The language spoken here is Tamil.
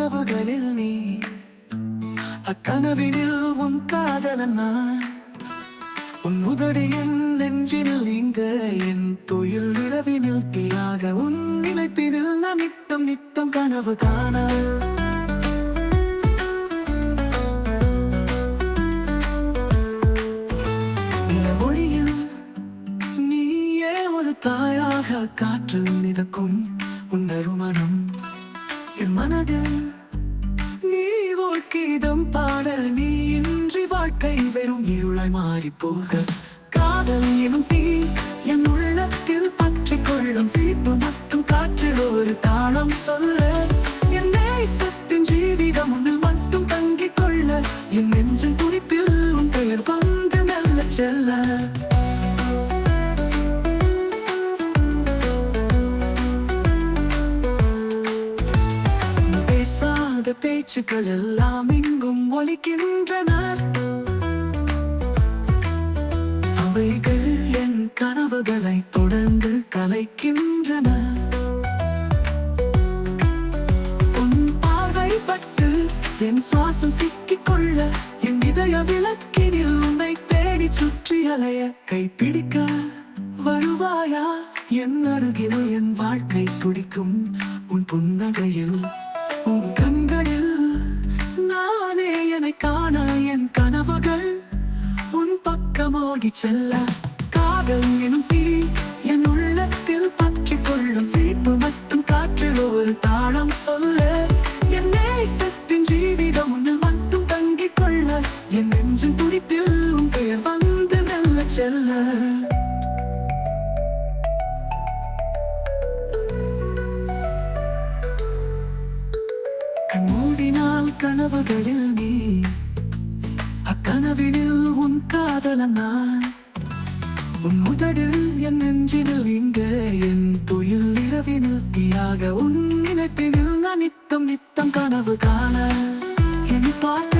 கனவுகளில் நீ அக்கனவினில் உன் காதலன் நான் உன் உதடியின் நெஞ்சினில் நீங்க என் தொழில் இரவினில் தீயாக உன் நினைப்பினில் நான் நித்தம் நித்தம் கனவு காண. தாயாக காற்று மிதக்கும் உன்னருமணம். என் மனதில் நீ ஓர் பாட நீ இன்றி வாழ்க்கை வெறும் இருளாய் மாறி போக காதல் எனும் தீ என் உள்ளத்தில் பற்றி கொள்ளும் சீப்பு மட்டும் காற்றில் ஒரு தாளம் சொல்ல. காணாத பேச்சுக்கள் எல்லாம் இங்கும் ஒலிக்கின்றன. அவைகள் என் கனவுகளை தொடர்ந்து கலைக்கின்றன. உன் என் சுவாசம் சிக்கிக் கொள்ள என் இதய விளக்கினில் உன்னை தேடி சுற்றி அலைய கைப்பிடிக்க வருவாயா? என் அருகில் என் வாழ்க்கை துடிக்கும் உன் புன்னகையில் உன் கண் என் கனவுகள் உன் பக்கமோடி செல்ல. காதல் எனும் தீ என் உள்ளத்தில் பற்றி கொள்ளும் சீப்பு மட்டும் காற்றில் ஒரு தாளம் சொல்ல. என் நேசத்தின் ஜீவிதம் உன்னில் மட்டும் தங்கிக் கொள்ள. என் நெஞ்சின் துடிப்பில் உன் பெயர் வந்து மெல்ல செல்ல. கண்மூடினால் கனவுகளில் நீ உன் நான்? உன் உதடு என் நெஞ்சினில் இங்க என் துயில் இரவினில் தீயாக உன் நினைப்பினில் நான் நித்தம் நித்தம் கனவு காண. என்னை பார்த்து